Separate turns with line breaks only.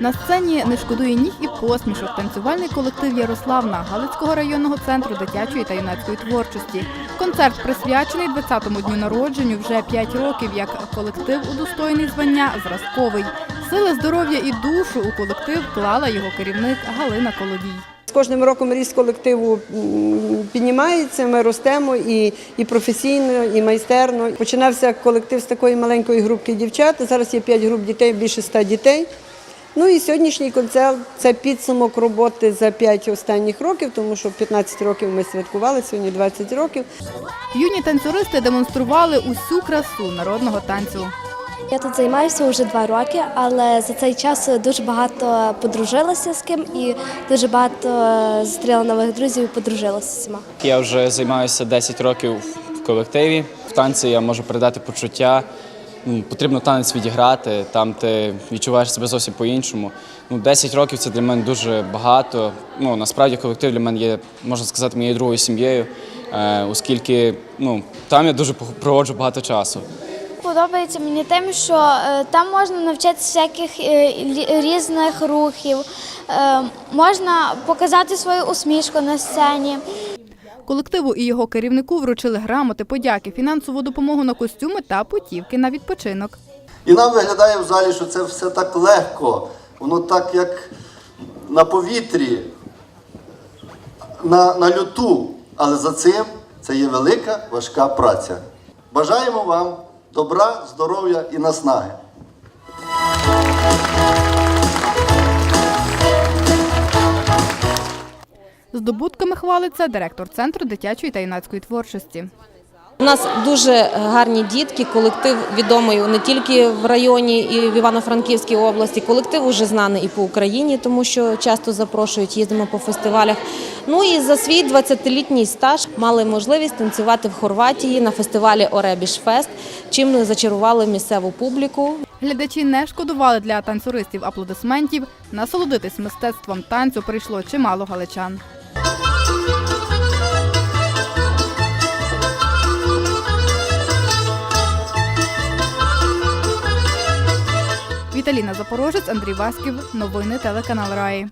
На сцені не шкодує ніг і посмішок. Танцювальний колектив Ярославна Галицького районного центру дитячої та юнацької творчості. Концерт присвячений 20-му дню народженню вже 5 років, як колектив удостоєний звання зразковий. Сили, здоров'я і душу у колектив вклала його керівник Галина Колодій.
З кожним роком ріст колективу піднімається, ми ростемо і, і професійно, і майстерно. Починався колектив з такої маленької групки дівчат. Зараз є 5 груп дітей, більше 100 дітей. Ну і сьогоднішній концерт це підсумок роботи за 5 останніх років, тому що 15 років ми святкували, сьогодні 20 роким.
Юні танцюристи демонстрували усю красу народного танцю.
Я тут займаюся вже два роки, але за цей час дуже багато подружилася з ким і дуже багато зустріла нових друзів і подружилася з всіма.
Я вже займаюся 10 років в колективі. В танці я можу передати почуття. Потрібно танець відіграти, там ти відчуваєш себе зовсім по-іншому. Ну, 10 років це для мене дуже багато. Ну, насправді колектив для мене є, можна сказати, моєю другою сім'єю, е, оскільки ну, там я дуже проводжу багато часу.
Подобається мені тим, що е, там можна навчитися всяких е, різних рухів, е, можна показати свою усмішку на сцені.
Колективу і його керівнику вручили грамоти, подяки, фінансову допомогу на костюми та путівки на відпочинок.
І нам виглядає в залі, що це все так легко, воно так як на повітрі, на, на люту. Але за цим це є велика важка праця. Бажаємо вам добра, здоров'я і наснаги.
Здобутками хвалиться директор центру дитячої та юнацької творчості.
У нас дуже гарні дітки. Колектив відомий не тільки в районі і в Івано-Франківській області. Колектив уже знаний і по Україні, тому що часто запрошують, їздимо по фестивалях. Ну і за свій 20-літній стаж мали можливість танцювати в Хорватії на фестивалі Оребіш Фест, чим зачарували місцеву публіку.
Глядачі не шкодували для танцюристів аплодисментів. Насолодитись мистецтвом танцю прийшло чимало галичан. Віталіна Запорожець, Андрій Васьків. Новини телеканал Раї.